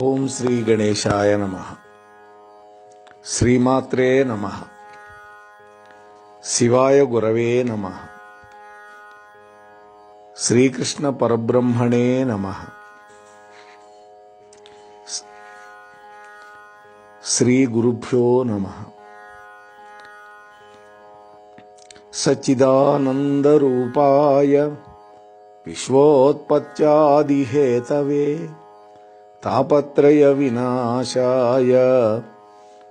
ఓం శ్రీ గణేశాయ నమ శ్రీమాత్రే నమ శివాయ గురవే నమ శ్రీకృష్ణ పరబ్రహ్మణే నమ శ్రీ గురుభ్యో నమ సచ్చిదానందరూపాయ విశ్వోత్పత్యాదిహేతవే తాపత్రయ వినాశాయ.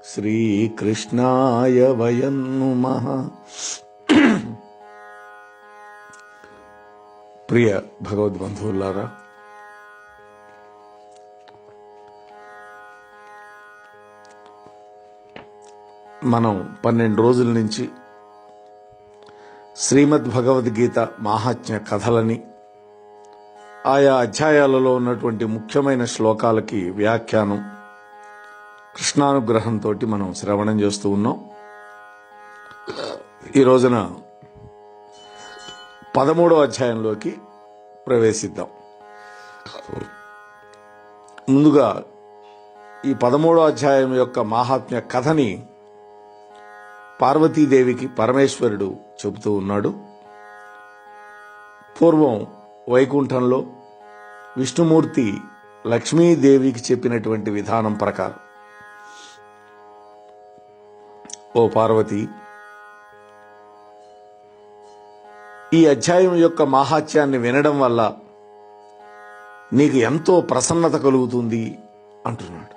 శ్రీకృష్ణాయ వయం ప్రియ భగవద్బంధువులారా మనం పన్నెండు రోజుల నుంచి శ్రీమద్ భగవద్గీత మాహాత్మ్య కథలని ఆయా అధ్యాయాలలో ఉన్నటువంటి ముఖ్యమైన శ్లోకాలకి వ్యాఖ్యానం కృష్ణానుగ్రహంతో మనం శ్రవణం చేస్తూ ఉన్నాం. ఈ రోజున పదమూడో అధ్యాయంలోకి ప్రవేశిద్దాం. ముందుగా ఈ పదమూడో అధ్యాయం యొక్క మాహాత్మ్య కథని పార్వతీదేవికి పరమేశ్వరుడు చెబుతూ ఉన్నాడు. పూర్వం వైకుంఠంలో విష్ణుమూర్తి లక్ష్మీదేవికి చెప్పినటువంటి విధానం ప్రకారం. ఓ పార్వతి ఈ అధ్యాయం యొక్క మాహాత్యాన్ని వినడం వల్ల నీకు ఎంతో ప్రసన్నత కలుగుతుంది అంటున్నాడు.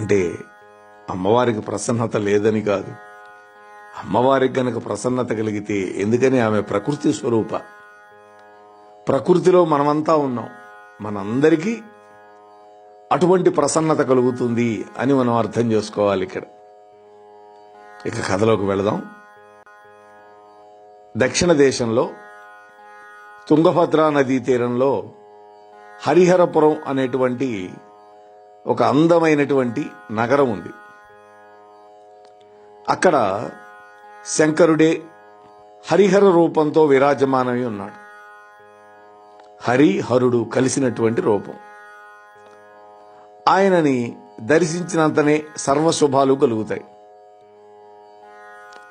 అంటే అమ్మవారికి ప్రసన్నత లేదని కాదు. అమ్మవారికి గనక ప్రసన్నత కలిగితే ఎందుకని ఆమె ప్రకృతి స్వరూప? ప్రకృతిలో మనమంతా ఉన్నాం. మనందరికీ అటువంటి ప్రసన్నత కలుగుతుంది అని మనం అర్థం చేసుకోవాలి ఇక్కడ. ఇక కథలోకి వెళదాం. దక్షిణ దేశంలో తుంగభద్రా నదీ తీరంలో హరిహరపురం అనేటువంటి ఒక అందమైనటువంటి నగరం ఉంది. అక్కడ శంకరుడే హరిహర రూపంతో విరాజమానమై ఉన్నాడు. హరి హరుడు కలిసినటువంటి రూపం. ఆయనని దర్శించినంతనే సర్వశుభాలు కలుగుతాయి.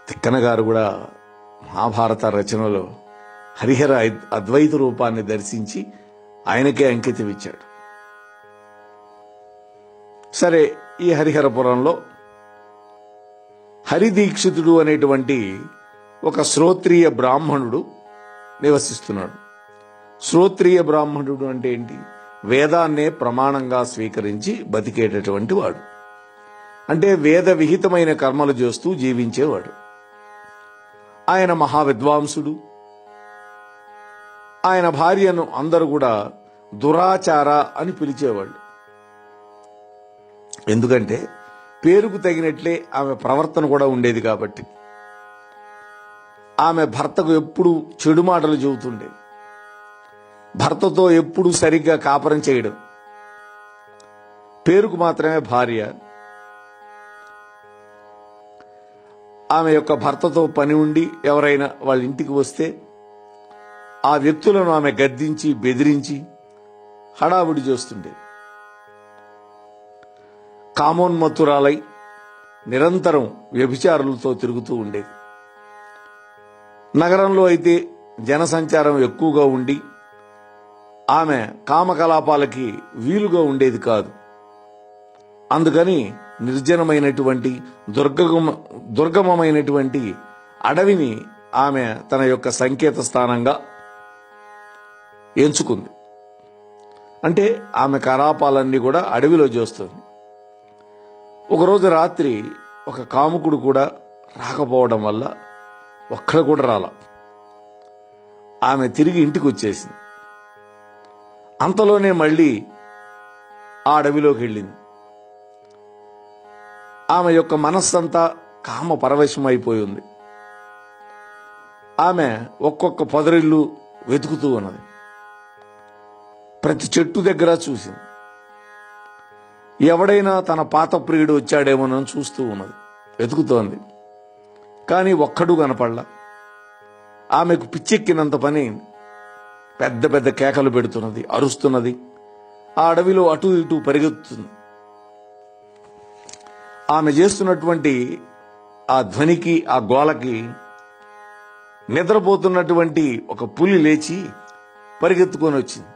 తిక్కన గారు కూడా మహాభారత రచనలో హరిహర అద్వైత రూపాన్ని దర్శించి ఆయనకే అంకితం ఇచ్చాడు. సరే ఈ హరిహరపురంలో హరిదీక్షితుడు అనేటువంటి ఒక శ్రోత్రియ బ్రాహ్మణుడు నివసిస్తున్నాడు. శ్రోత్రియ బ్రాహ్మణుడు అంటే ఏంటి? వేదాన్నే ప్రమాణంగా స్వీకరించి బతికేటటువంటి వాడు. అంటే వేద విహితమైన కర్మలు చేస్తూ జీవించేవాడు. ఆయన మహావిద్వాంసుడు. ఆయన భార్యను అందరూ కూడా దురాచార అని పిలిచేవాళ్ళు. ఎందుకంటే పేరుకు తగినట్లే ఆమె ప్రవర్తన కూడా ఉండేది కాబట్టి. ఆమె భర్తకు ఎప్పుడు చెడు మాటలు చెబుతుండే. భర్తతో ఎప్పుడు సరిగ్గా కాపురం చేయడం. పేరుకు మాత్రమే భార్య. ఆమె యొక్క భర్తతో పని ఉండి ఎవరైనా వాళ్ళ ఇంటికి వస్తే ఆ వ్యక్తులను ఆమె గద్దించి బెదిరించి హడావుడి చేస్తుండే. కామోన్మత్తురాలై నిరంతరం వ్యభిచారులతో తిరుగుతూ ఉండేది. నగరంలో అయితే జనసంచారం ఎక్కువగా ఉండి ఆమె కామకలాపాలకి వీలుగా ఉండేది కాదు. అందుకని నిర్జనమైనటువంటి దుర్గమ దుర్గమమైనటువంటి అడవిని ఆమె తన యొక్క సంకేత స్థానంగా ఎంచుకుంది. అంటే ఆమె కలాపాలన్నీ కూడా అడవిలో చేస్తుంది ఒకరోజు రాత్రి ఒక కాముకుడు కూడా రాకపోవడం వల్ల ఒక్కడ కూడా రాల. ఆమె తిరిగి ఇంటికి వచ్చేసింది అంతలోనే మళ్ళీ ఆ అడవిలోకి వెళ్ళింది. ఆమె యొక్క మనస్సంతా కామ పరవశం అయిపోయి ఉంది ఆమె ఒక్కొక్క పొదరిల్లు వెతుకుతూ ఉన్నది. ప్రతి చెట్టు దగ్గర చూసింది. ఎవడైనా తన పాత ప్రియుడు వచ్చాడేమోనని చూస్తూ ఉన్నది. వెతుకుతోంది. కానీ ఒక్కడు కనపడలా. ఆమెకు పిచ్చెక్కినంత పని అయింది పెద్ద పెద్ద కేకలు పెడుతున్నది అరుస్తున్నది. ఆ అడవిలో అటు ఇటు పరిగెత్తుతుంది. ఆమె చేస్తున్నటువంటి ఆ ధ్వనికి ఆ గోలకి నిద్రపోతున్నటువంటి ఒక పులి లేచి పరిగెత్తుకొని వచ్చింది.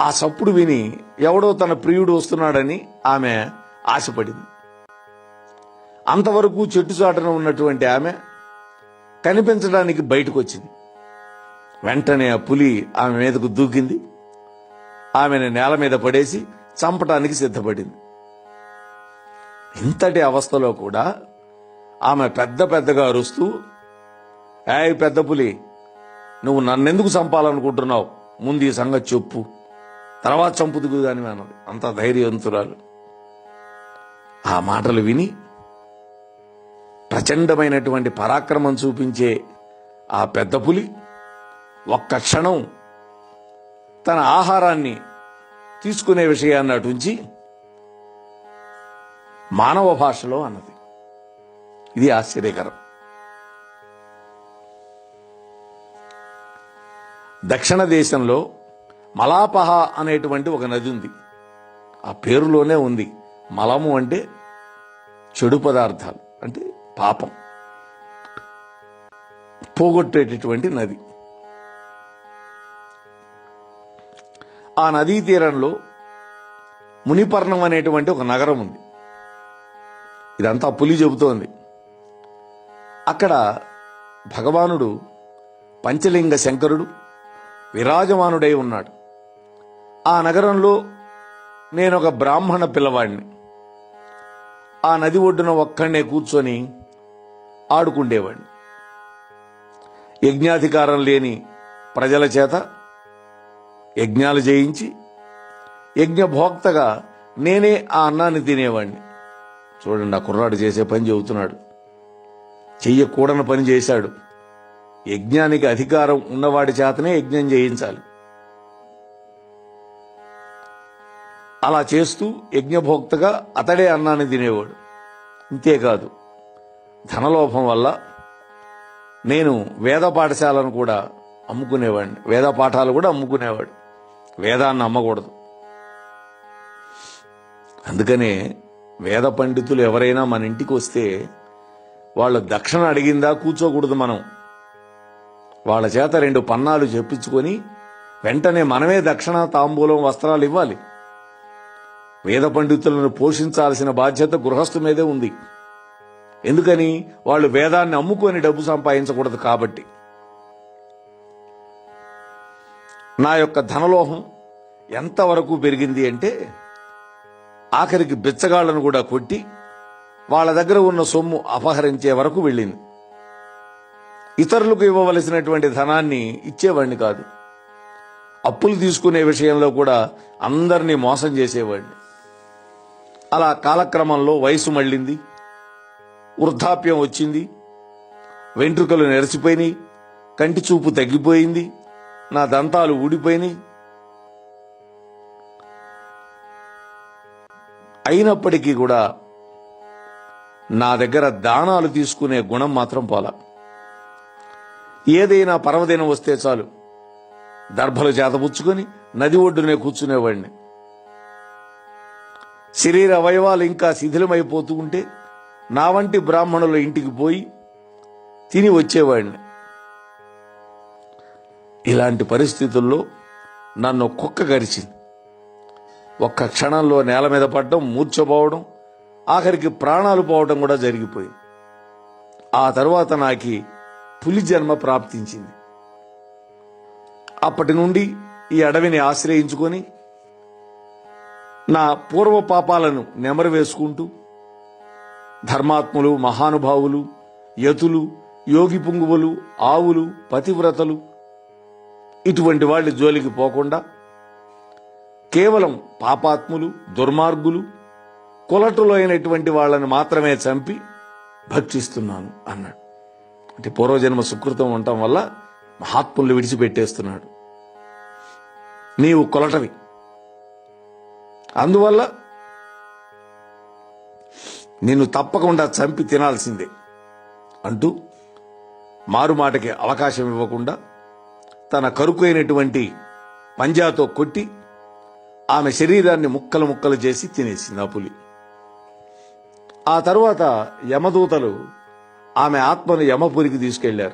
ఆ సప్పుడు విని ఎవడో తన ప్రియుడు వస్తున్నాడని ఆమె ఆశపడింది. అంతవరకు చెట్టు చాటున ఉన్నటువంటి ఆమె కనిపించడానికి బయటకు వచ్చింది వెంటనే ఆ పులి ఆమె మీదకు దూకింది. ఆమెను నేల మీద పడేసి చంపటానికి సిద్ధపడింది. ఇంతటి అవస్థలో కూడా ఆమె పెద్ద పెద్దగా అరుస్తూ ఏయ్ పెద్ద పులి నువ్వు నన్నెందుకు చంపాలనుకుంటున్నావు? ముందు ఈ సంగతి చెప్పు. తర్వాత చంపుదుకు అని అన్నది. అంత ధైర్యవంతురాలు. ఆ మాటలు విని ప్రచండమైనటువంటి పరాక్రమం చూపించే ఆ పెద్ద పులి ఒక్క క్షణం తన ఆహారాన్ని తీసుకునే విషయాన్ని అటుంచి మానవ భాషలో అన్నది. ఇది ఆశ్చర్యకరం. దక్షిణ దేశంలో మలాపహ అనేటువంటి ఒక నది ఉంది. ఆ పేరులోనే ఉంది. మలము అంటే చెడు పదార్థాలు అంటే పాపం. పోగొట్టేటటువంటి నది. ఆ నదీ తీరంలో మునిపర్ణం అనేటువంటి ఒక నగరం ఉంది. ఇదంతా పులి చెబుతోంది. అక్కడ భగవానుడు పంచలింగ శంకరుడు విరాజమానుడై ఉన్నాడు. ఆ నగరంలో నేను ఒక బ్రాహ్మణ పిల్లవాడిని ఆ నది ఒడ్డున ఒక్కడే కూర్చొని ఆడుకుండేవాడిని యజ్ఞాధికారం లేని ప్రజల చేత యజ్ఞాలు చేయించి యజ్ఞభోక్తగా నేనే ఆ అన్నాన్ని తినేవాడిని చూడండి ఆ కుర్రాడు చేసే పని చెబుతున్నాడు. చెయ్యకూడని పని చేశాడు. యజ్ఞానికి అధికారం ఉన్నవాడి చేతనే యజ్ఞం చేయించాలి. అలా చేస్తూ యజ్ఞభోక్తగా అతడే అన్నాన్ని తినేవాడు. ఇంతేకాదు ధనలోభం వల్ల నేను వేద పాఠశాలను కూడా అమ్ముకునేవాడిని వేద పాఠాలు కూడా అమ్ముకునేవాడు. వేదాన్ని అమ్మకూడదు అందుకనే వేద పండితులు ఎవరైనా మన ఇంటికి వస్తే వాళ్ళు దక్షిణ అడిగిందా కూర్చోకూడదు మనం. వాళ్ళ చేత రెండు పన్నాలు చెప్పించుకొని వెంటనే మనమే దక్షిణ తాంబూలం వస్త్రాలు ఇవ్వాలి. వేద పండితులను పోషించాల్సిన బాధ్యత గృహస్థు మీదే ఉంది. ఎందుకని వాళ్ళు వేదాన్ని అమ్ముకొని డబ్బు సంపాదించకూడదు కాబట్టి. నా యొక్క ధనలోహం ఎంతవరకు పెరిగింది అంటే ఆఖరికి బిచ్చగాళ్ళను కూడా కొట్టి వాళ్ళ దగ్గర ఉన్న సొమ్ము అపహరించే వరకు వెళ్ళింది. ఇతరులకు ఇవ్వవలసినటువంటి ధనాన్ని ఇచ్చేవాడిని కాదు. అప్పులు తీసుకునే విషయంలో కూడా అందరినీ మోసం చేసేవాడిని. అలా కాలక్రమంలో వయసు మళ్ళింది వృద్ధాప్యం వచ్చింది వెంట్రుకలు నెరసిపోయినాయి కంటి చూపు తగ్గిపోయింది నా దంతాలు ఊడిపోయినాయి. అయినప్పటికీ కూడా నా దగ్గర దానాలు తీసుకునే గుణం మాత్రం పోలా. ఏదైనా పర్వదినం వస్తే చాలు. దర్భలు చేతపుచ్చుకొని నది ఒడ్డునే కూర్చునేవాడిని. శరీర అవయవాలు ఇంకా శిథిలమైపోతూ ఉంటే నా వంటి బ్రాహ్మణుల ఇంటికి పోయి తిని వచ్చేవాడిని. ఇలాంటి పరిస్థితుల్లో నన్ను కుక్క గరిచింది. ఒక్క క్షణంలో నేల మీద పడడం మూర్చపోవడం ఆఖరికి ప్రాణాలు పోవడం కూడా జరిగిపోయింది. ఆ తర్వాత నాకు పులి జన్మ ప్రాప్తించింది. అప్పటి నుండి ఈ అడవిని ఆశ్రయించుకొని నా పూర్వ పాపాలను నెమరు వేసుకుంటూ ధర్మాత్ములు మహానుభావులు యతులు యోగి పుంగువులు ఆవులు పతివ్రతలు ఇటువంటి వాళ్ళు జోలికి పోకుండా కేవలం పాపాత్ములు దుర్మార్గులు కులటులు అయినటువంటి వాళ్ళని మాత్రమే చంపి భక్షిస్తున్నాను అన్నాడు. అంటే పూర్వజన్మ సుకృతం ఉండటం వల్ల మహాత్ములు విడిచిపెట్టేస్తున్నాడు. నీవు కొలటవి అందువల్ల నిన్ను తప్పకుండా చంపి తినాల్సిందే అంటూ మారుమాటకి అవకాశం ఇవ్వకుండా తన కరుకైనటువంటి పంజాతో కొట్టి ఆమె శరీరాన్ని ముక్కలు ముక్కలు చేసి తినేసింది ఆ పులి. ఆ తరువాత యమదూతలు ఆమె ఆత్మను యమపురికి తీసుకెళ్ళారు.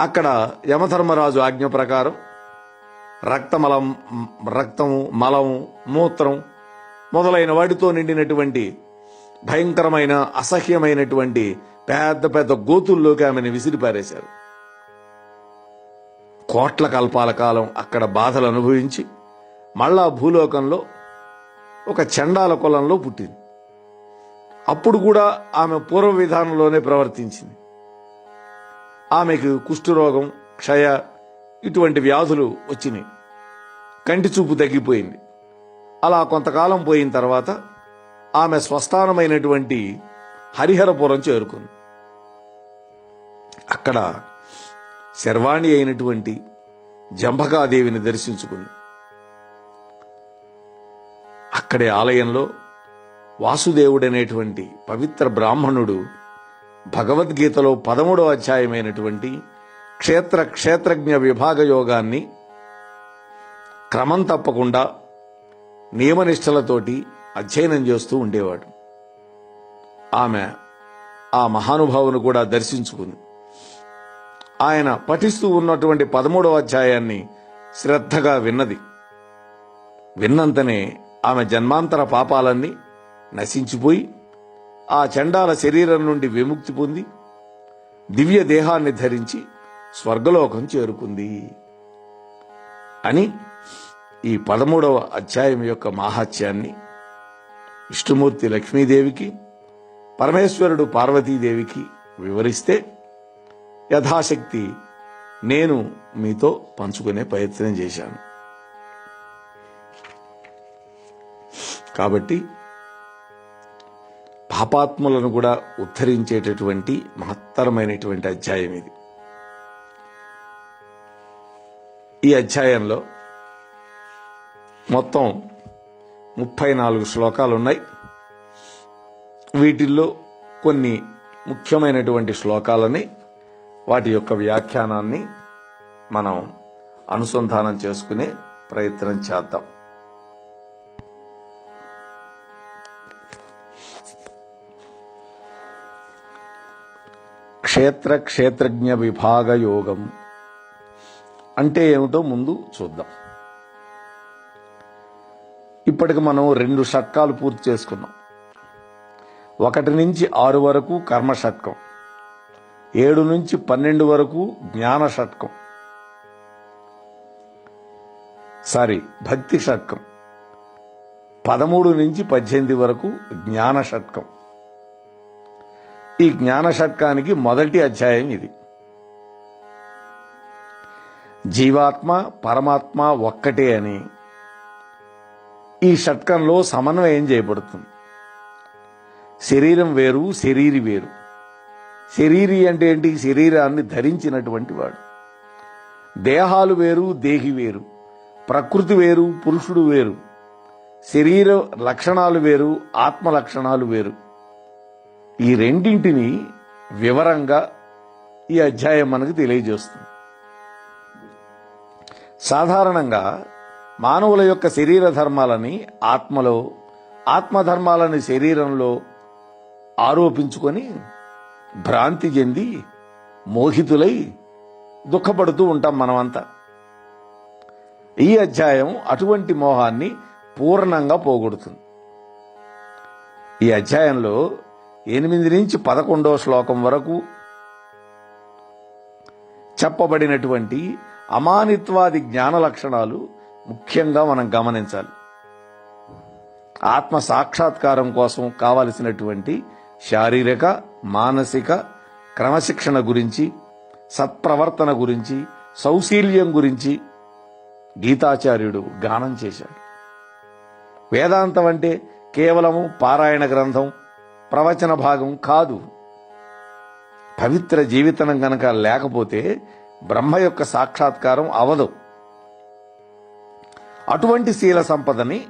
అక్కడ యమధర్మరాజు ఆజ్ఞ ప్రకారం రక్తమలం రక్తము మలము మూత్రం మొదలైన వాటితో నిండినటువంటి భయంకరమైన అసహ్యమైనటువంటి పెద్ద పెద్ద గోతుల్లోకి ఆమెను విసిరిపారేశారు. కోట్ల కల్పాల కాలం అక్కడ బాధలు అనుభవించి మళ్ళా భూలోకంలో ఒక చండాల కులంలో పుట్టింది. అప్పుడు కూడా ఆమె పూర్వ విధానంలోనే ప్రవర్తించింది. ఆమెకు కుష్ఠరోగం క్షయ ఇటువంటి వ్యాధులు వచ్చినాయి. కంటి చూపు తగ్గిపోయింది. అలా కొంతకాలం పోయిన తర్వాత ఆమె స్వస్థానమైనటువంటి హరిహరపురం చేరుకుంది. అక్కడ శర్వాణి అయినటువంటి జంభకాదేవిని దర్శించుకుంది. అక్కడే ఆలయంలో వాసుదేవుడనేటువంటి పవిత్ర బ్రాహ్మణుడు భగవద్గీతలో పదమూడవ అధ్యాయమైనటువంటి క్షేత్ర క్షేత్రజ్ఞ విభాగ యోగాన్ని క్రమం తప్పకుండా నియమనిష్టలతోటి అధ్యయనం చేస్తూ ఉండేవాడు. ఆమె ఆ మహానుభావును కూడా దర్శించుకుంది. ఆయన పఠిస్తూ ఉన్నటువంటి పదమూడవ అధ్యాయాన్ని శ్రద్ధగా విన్నది. విన్నంతనే ఆమె జన్మాంతర పాపాలన్నీ నశించిపోయి ఆ చండాల శరీరం నుండి విముక్తి పొంది దివ్య దేహాన్ని ధరించి స్వర్గలోకం చేరుకుంది అని ఈ పదమూడవ అధ్యాయం యొక్క మాహాత్యాన్ని విష్ణుమూర్తి లక్ష్మీదేవికి పరమేశ్వరుడు పార్వతీదేవికి వివరిస్తే యథాశక్తి. నేను మీతో పంచుకునే ప్రయత్నం చేశాను. కాబట్టి పాపాత్ములను కూడా ఉద్ధరించేటటువంటి మహత్తరమైనటువంటి అధ్యాయం ఇది. ఈ అధ్యాయంలో మొత్తం ముప్పై నాలుగు శ్లోకాలు ఉన్నాయి. వీటిల్లో కొన్ని ముఖ్యమైనటువంటి శ్లోకాలని వాటి యొక్క వ్యాఖ్యానాన్ని మనం అనుసంధానం చేసుకునే ప్రయత్నం చేద్దాం. క్షేత్ర క్షేత్రజ్ఞ విభాగ యోగం అంటే ఏమిటో ముందు చూద్దాం. ఇప్పటికి మనం రెండు షట్కాలు పూర్తి చేసుకున్నాం. ఒకటి నుంచి ఆరు వరకు కర్మ షట్కం ఏడు నుంచి పన్నెండు వరకు జ్ఞాన షట్కం. సారీ భక్తి షట్కం. పదమూడు నుంచి పద్దెనిమిది వరకు జ్ఞాన షట్కం. ఈ జ్ఞాన షట్కానికి మొదటి అధ్యాయం ఇది. జీవాత్మ పరమాత్మ ఒక్కటే అని. ఈ షట్కంలో సమన్వయం చేయబడుతుంది. శరీరం వేరు శరీరి వేరు. శరీరి అంటే ఏంటి? శరీరాన్ని ధరించినటువంటి వాడు. దేహాలు వేరు దేహి వేరు. ప్రకృతి వేరు పురుషుడు వేరు. శరీర లక్షణాలు వేరు ఆత్మ లక్షణాలు వేరు. ఈ రెండింటిని వివరంగా ఈ అధ్యాయం మనకు తెలియజేస్తుంది. సాధారణంగా మానవుల యొక్క శరీర ధర్మాలని ఆత్మలో ఆత్మధర్మాలని శరీరంలో ఆరోపించుకొని భ్రాంతి చెంది మోహితులై దుఃఖపడుతూ ఉంటాం మనమంతా. ఈ అధ్యాయం అటువంటి మోహాన్ని పూర్ణంగా పోగొడుతుంది. ఈ అధ్యాయంలో ఎనిమిది నుంచి పదకొండవ శ్లోకం వరకు చెప్పబడినటువంటి అమానిత్వాది జ్ఞాన లక్షణాలు ముఖ్యంగా మనం గమనించాలి. ఆత్మ సాక్షాత్కారం కోసం కావలసినటువంటి శారీరక మానసిక క్రమశిక్షణ గురించి సత్ప్రవర్తన గురించి సౌశీల్యం గురించి గీతాచార్యుడు గానం చేశాడు. వేదాంతం అంటే కేవలము పారాయణ గ్రంథం ప్రవచన భాగం కాదు. పవిత్ర జీవితం గనక లేకపోతే బ్రహ్మ యొక్క సాక్షాత్కారం అవదు. అటువంటి శీల సంపదని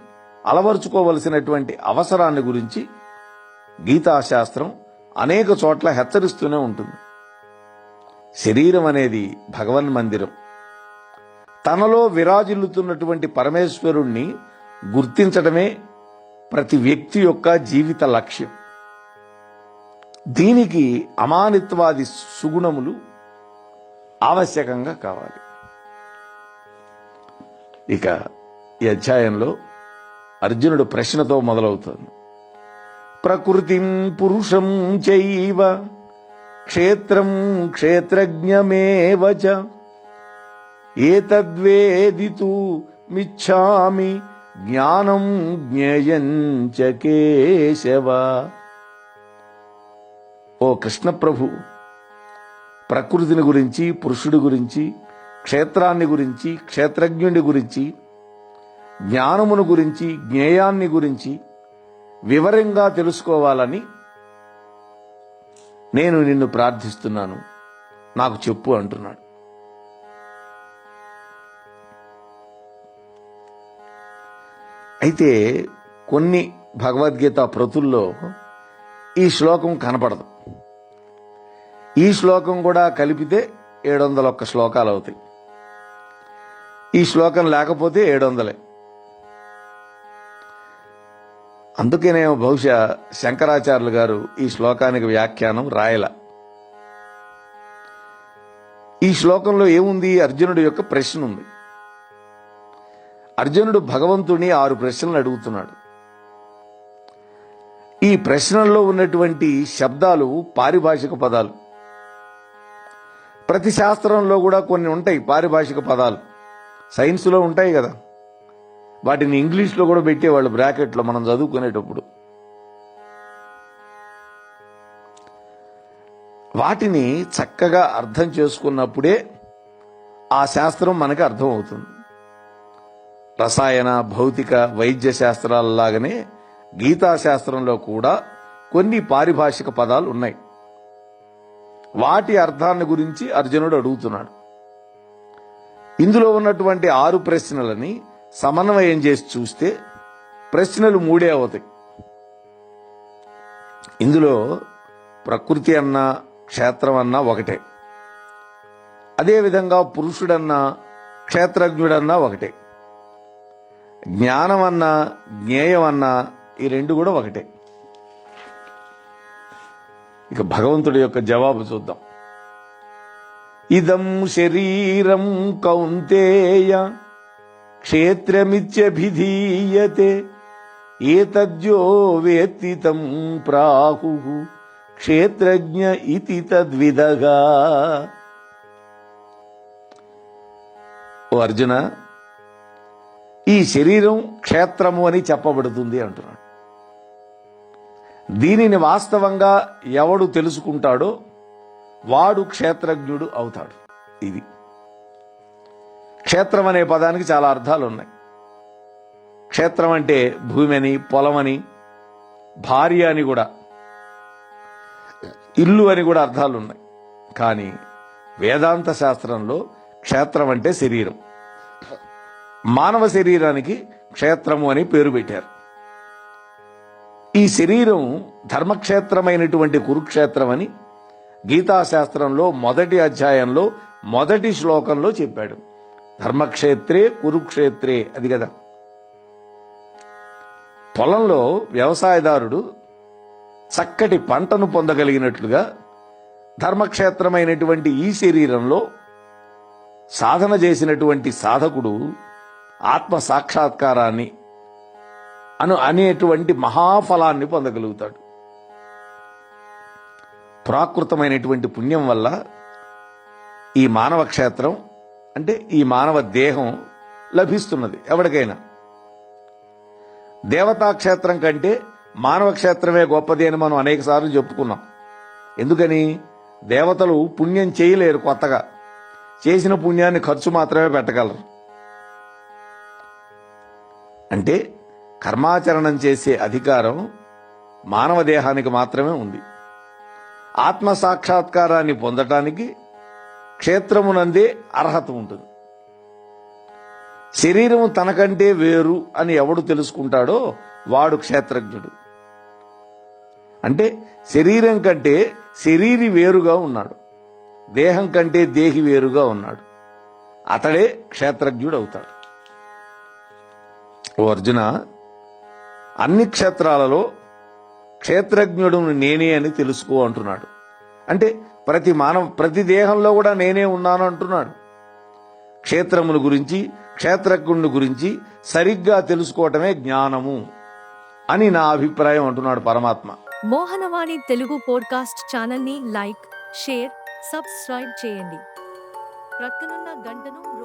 అలవరుచుకోవలసినటువంటి అవసరాన్ని గురించి గీతాశాస్త్రం అనేక చోట్ల హెచ్చరిస్తూనే ఉంటుంది. శరీరం అనేది భగవన్ మందిరం. తనలో విరాజిల్లుతున్నటువంటి పరమేశ్వరుణ్ణి గుర్తించడమే ప్రతి వ్యక్తి యొక్క జీవిత లక్ష్యం. దీనికి అమానిత్వాది సుగుణములు ఆవశ్యకంగా కావాలి. ఇక ఈ అధ్యాయంలో అర్జునుడు ప్రశ్నతో మొదలవుతుంది. ప్రకృతిం పురుషం చైవ క్షేత్రం క్షేత్రజ్ఞమేవ చ. ఏతద్వేదితు జ్ఞానం జ్ఞేయం చ కేశవ. ఓ కృష్ణ ప్రభు ప్రకృతిని గురించి పురుషుడి గురించి క్షేత్రాన్ని గురించి క్షేత్రజ్ఞుడి గురించి జ్ఞానమును గురించి జ్ఞేయాన్ని గురించి వివరంగా తెలుసుకోవాలని నేను నిన్ను ప్రార్థిస్తున్నాను. నాకు చెప్పు అంటున్నాడు. అయితే కొన్ని భగవద్గీత ప్రతుల్లో ఈ శ్లోకం కనపడదు. ఈ శ్లోకం కూడా కలిపితే ఏడు వందల ఒక్క శ్లోకాలు అవుతాయి ఈ శ్లోకం లేకపోతే ఏడు వందలే అందుకేనేమో బహుశా శంకరాచార్యులు గారు ఈ శ్లోకానికి వ్యాఖ్యానం రాయల. ఈ శ్లోకంలో ఏముంది? అర్జునుడి యొక్క ప్రశ్న ఉంది అర్జునుడు భగవంతుని ఆరు ప్రశ్నలు అడుగుతున్నాడు. ఈ ప్రశ్నల్లో ఉన్నటువంటి శబ్దాలు పారిభాషిక పదాలు. ప్రతి శాస్త్రంలో కూడా కొన్ని ఉంటాయి పారిభాషిక పదాలు. సైన్స్లో ఉంటాయి కదా. వాటిని ఇంగ్లీష్లో కూడా పెట్టేవాళ్ళు బ్రాకెట్లో మనం చదువుకునేటప్పుడు. వాటిని చక్కగా అర్థం చేసుకున్నప్పుడే ఆ శాస్త్రం మనకి అర్థం అవుతుంది రసాయన భౌతిక వైద్య శాస్త్రాలలాగానే గీతా శాస్త్రంలో కూడా కొన్ని పారిభాషిక పదాలు ఉన్నాయి. వాటి అర్థాన్ని గురించి అర్జునుడు అడుగుతున్నాడు. ఇందులో ఉన్నటువంటి ఆరు ప్రశ్నలని సమన్వయం చేసి చూస్తే ప్రశ్నలు మూడే అవుతాయి. ఇందులో ప్రకృతి అన్న క్షేత్రం అన్నా ఒకటే. అదేవిధంగా పురుషుడన్నా క్షేత్రజ్ఞుడన్నా ఒకటే. జ్ఞానం అన్నా జ్ఞేయం అన్నా ఈ రెండు కూడా ఒకటే. ఇక భగవంతుడి యొక్క జవాబు చూద్దాం. ఇదం శరీరం కౌంతేయ క్షేత్రమిత్యభిధీయతే ఏతద్యో వేత్తి తం ప్రాహు. క్షేత్రజ్ఞ ఇతి తద్విధగా. ఓ అర్జున ఈ శరీరం క్షేత్రము అని చెప్పబడుతుంది అంటున్నాడు. దీనిని వాస్తవంగా ఎవడు తెలుసుకుంటాడో వాడు క్షేత్రజ్ఞుడు అవుతాడు. ఇది క్షేత్రం అనే పదానికి చాలా అర్థాలు ఉన్నాయి క్షేత్రం అంటే భూమి అని పొలం అని భార్య అని కూడా ఇల్లు అని కూడా అర్థాలు ఉన్నాయి కానీ వేదాంత శాస్త్రంలో క్షేత్రం అంటే శరీరం. మానవ శరీరానికి క్షేత్రము అని పేరు పెట్టారు. ఈ శరీరం ధర్మక్షేత్రమైనటువంటి కురుక్షేత్రం అని గీతాశాస్త్రంలో మొదటి అధ్యాయంలో మొదటి శ్లోకంలో చెప్పాడు. ధర్మక్షేత్రే కురుక్షేత్రే అది కదా. పొలంలో వ్యవసాయదారుడు చక్కటి పంటను పొందగలిగినట్లుగా ధర్మక్షేత్రమైనటువంటి ఈ శరీరంలో సాధన చేసినటువంటి సాధకుడు ఆత్మ సాక్షాత్కారాన్ని అను అనేటువంటి మహాఫలాన్ని పొందగలుగుతాడు. ప్రాకృతమైనటువంటి పుణ్యం వల్ల ఈ మానవ క్షేత్రం అంటే ఈ మానవ దేహం లభిస్తున్నది ఎవరికైనా దేవతా క్షేత్రం కంటే మానవ క్షేత్రమే గొప్పది అని మనం అనేక సార్లు చెప్పుకున్నాం. ఎందుకని? దేవతలు పుణ్యం చేయలేరు కొత్తగా. చేసిన పుణ్యాన్ని ఖర్చు మాత్రమే పెట్టగలరు. అంటే కర్మాచరణం చేసే అధికారం మానవ దేహానికి మాత్రమే ఉంది. ఆత్మ సాక్షాత్కారాన్ని పొందటానికి క్షేత్రమునందే అర్హత ఉంటుంది. శరీరం తనకంటే వేరు అని ఎవడు తెలుసుకుంటాడో వాడు క్షేత్రజ్ఞుడు. అంటే శరీరం కంటే శరీరి వేరుగా ఉన్నాడు. దేహం కంటే దేహి వేరుగా ఉన్నాడు. అతడే క్షేత్రజ్ఞుడు అవుతాడు. ఓ అర్జున అన్ని క్షేత్రాలలో క్షేత్రజ్ఞుడు నేనే అని తెలుసుకో అంటున్నాడు. అంటే ప్రతి మానవ ప్రతి దేహంలో కూడా నేనే ఉన్నాను అంటున్నాడు. క్షేత్రముల గురించి క్షేత్రజ్ఞుని గురించి సరిగ్గా తెలుసుకోవటమే జ్ఞానము అని నా అభిప్రాయం అంటున్నాడు పరమాత్మ. మోహనవాణి తెలుగు పోడ్కాస్ట్ ఛానల్ని లైక్ షేర్ సబ్స్క్రైబ్ చేయండి. ప్రక్కనున్న గంటను